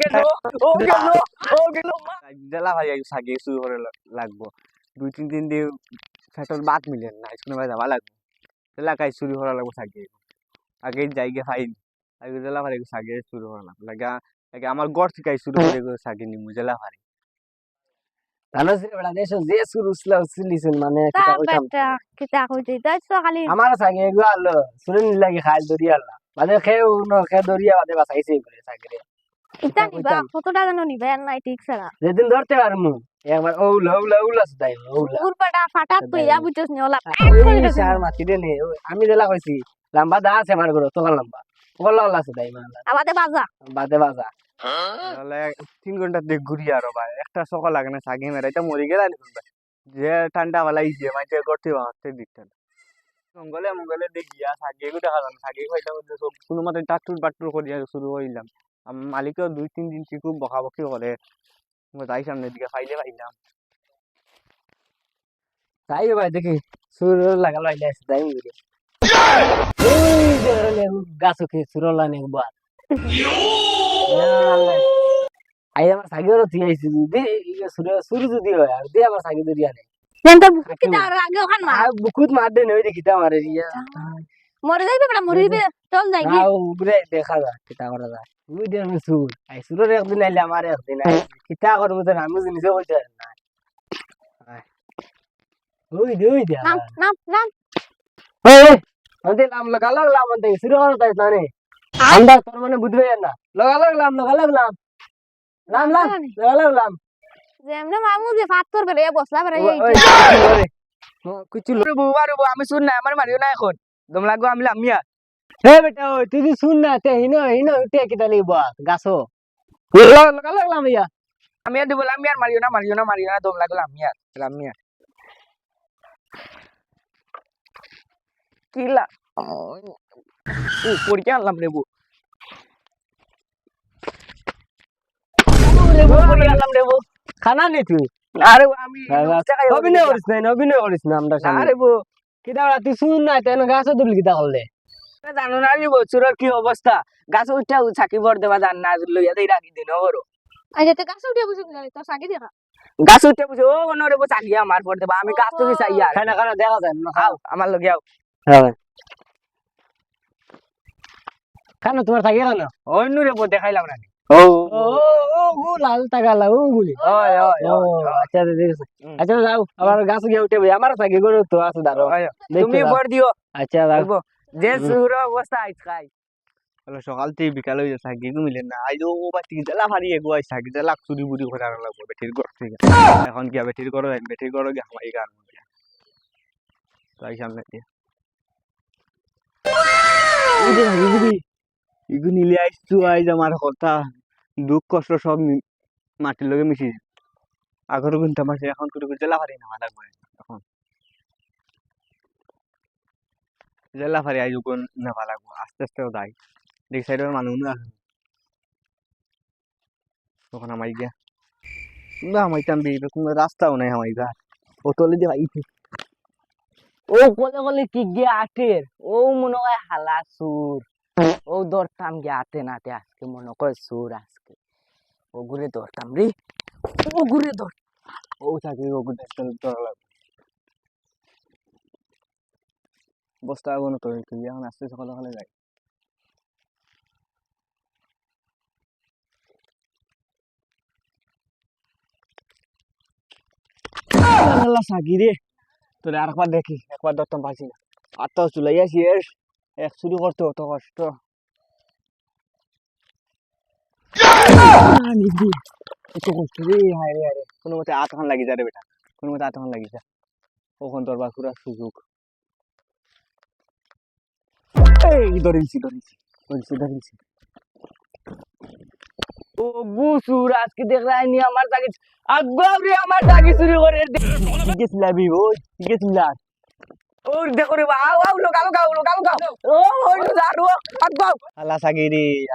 গেল ও গেল ও গেল জেলা ভাই সাগে শুরু করে লাগবো। দুই তিন দিন দিয়ে ফেটল বাদ মিলেন না স্কুলে ভাই যাওয়া লাগবো। এলাকায় শুরু করা লাগবো সাগে। আগে জায়গা ফাইন আগে জেলা ভাই সাগে শুরু করা লাগবো। লাগে লাগে আমার গড় থেকে শুরু করে সাগে নিমু জেলা ভাই সিলিছিল মানে আমার সাগে এগুলো আলো শুনে নিলাগে খাইল দরিয়া আল্লাহ বাদে খেয়ে খেয়ে দরিয়া বাদে বাসাইছে সাগে নিবা কতটা জানো নিবা আর নাই ঠিক যেদিন ধরতে পারমু ফাটাত কইয়া বুঝছস নি ওলা দে নে আমি জেলা কইছি লম্বা দা আছে আমার তোকাল লম্বা। ওলা ওলা মালা বাজা। বাদে বাজা। তাহলে তিন ঘণ্টা দেখ ঘুরি আর ভাই একটা সকাল লাগে না সাগে মেরে এটা মরে গেল যে ঠান্ডা বেলা ইসে মাইতে করতে বাঁচতে দিতেন। মঙ্গলে মঙ্গলে দেখিয়া সাগে গো দেখা যান সাগে খাইতাম সব কোনো মতে টাট্টুর বাট্টুর করিয়া শুরু হইলাম মালিকও দুই তিন দিন থেকে খুব বকাবকি করে মই যাই সামনের দিকে খাইলে পাইলাম তাই ভাই দেখি সুর লাগাল যে রে গাছ কে সুরলা নে বাত আই আমার সাগে র তুই আইছি দি সুর সুর যদি হয় আর দি আমার সাগে দরিয়া নে যেন কিতা আর আগে ওখান মা বুকুত মার দে নই দেখিতা মারে রিয়া মরে যাইবে বেটা মরে যাইবে চল যাই না উগরে দেখা যায় কিতা করা যায়। সুর আই সুরের একদিন আইলে আমার একদিন আই কিতা করব তো আমি জিনিস কইতে না ওই দে ওই দে নাম নাম নাম। ওই ওই লাম লাগা লাগলাম মানে করো তাই না রে তোর মানে বুঝবে না লাগা লাগলাম লাগা লাগলাম লাম লাম লাগা লাগলাম যেমনে মামু যে ফাত তোর বেরে বসলা বেরে কিছু বউ বউ, আমি শুন না আমার মারিও না এখন। দম লাগবো আমি লামিয়া হে বেটা ওই তুই শুন না তে হিনো হিনো উঠে কি তালি বাস গাছো। লাগা লাগলাম ইয়া আমি আর দিব লামিয়ার মারিও না মারিও না মারিও না দম লাগবো লামিয়ার লামিয়া কিলা ও পরীক্ষা আনলাম রে বউ রে বউ পরীক্ষা আনলাম রে খানা নি তুই? আরে আমি অভিনয় করিস না অভিনয় করিস না আমরা আরে কিতা তুই শুন না তেন গাছো দুল কিতা করলে জানো না রে বছরের কি অবস্থা গাছ উঠা ছাকি ভর দেবা জান না লইয়া দেই রাখি দিন ওরো আচ্ছা তো গাছ উঠে বসে তো সাগে দেখা গাছ উঠে বুঝে ও অনরে বউ চাকি আমার পর দেবা আমি গাছ তুমি চাই আর খানা খানা দেখা যায় না আও আমার লগে আও। হ্যাঁ। খানা তোমার থাকে কেন অন্য রে দেখাইলাম না লাল টাকা ও গুলি আচ্ছা আচ্ছা। আচ্ছা যাও আবার গাছ গিয়ে উঠে আমার থাকে গরু তো আছে দাঁড়ো তুমি। ভর দিও আচ্ছা বলব যে। সুর অবস্থা খাই সকাল থেকে বিকাল হয়ে যাচ্ছে আগে মিলে না আইজ ও বা ঠিক জেলা ফারি এগো আইস থাকি জেলা চুরি বুড়ি আনা লাগবো বেটির ঘর থেকে এখন কি বেটির ঘর বেটির ঘর গিয়ে আমার গান তাই সামনে দিয়ে এই আইসু আইজ আমার কথা দুঃখ, কষ্ট সব মাটির লগে মিশি আগর কিন্তু আমার এখন করে করে জেলা ফারি নেওয়া লাগবে এখন। জেলা ফারি আইজ কোন নেওয়া লাগবো, আস্তে আস্তে যাই। দেখ সাইডের মানুষ না তখন আমাই গিয়া, না আমাইতাম বিয়ে কোনো রাস্তাও নাই আমাই গা ও তলে দিয়ে আইছে। ও কলে কলে কি গিয়ে আটের? ও মনে হয় হালা সুর ও ধরতাম গিয়ে আতে নাতে আজকে মনে করে সুর আজকে ও ঘুরে ধরতাম রে ও ঘুরে ধর ও চাকরি ও লাগবে বস্তা আগুন তো এখন সকালে সকালে যাই আল্লাহ তোরে আর একবার দেখি একবার ধরতাম পারছি না আর তো চলে এক শুরু করতে অত কষ্ট। এত কষ্ট রে হায় রে হায় কোনো মতে আতখান লাগি যা রে বেটা। কোনো মতে আতখান লাগি যা। ওখান তোর সুযোগ। এই ধরেছি ধরেছি ধরেছি ধরেছি ও আজকে দেখ রাইনি আমার তাকে আগাবরে আমার তাকে শুরু করে ঠিক আছে লাবি আছে দেখো রে ও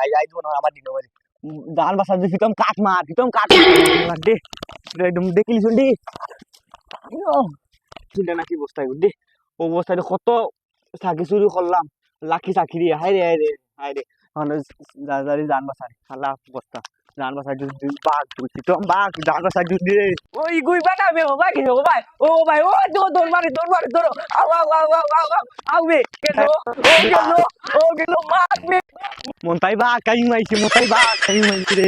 আই আই তো আমার দিন মানে গান বাসা যে ফিতম কাট মার, ফিতম কাট মার। দে একদম দেখিলি শুন দে চিন্তা নাকি বস্তায় দে ও বস্তায় কত সাকি চুরি করলাম। লাখি সাকি রে হাই রে হাই রে হাই রে জান বাসায়। আল্লাহ বস্তা। জান বাসা যদি বাঘ বুঝছি তো বাঘ জান বাসা যদি ওই গুই বানাবে ও ভাই ও ভাই ও ভাই ও দো দৌড় মারি দৌড় মারি ধরো আও আও আও আও আও আও আও বে গেল ও গেল ও গেল মার বে মন্তাই বাঘ কাই মাইছে মন্তাই বাঘ কাই মাইছে রে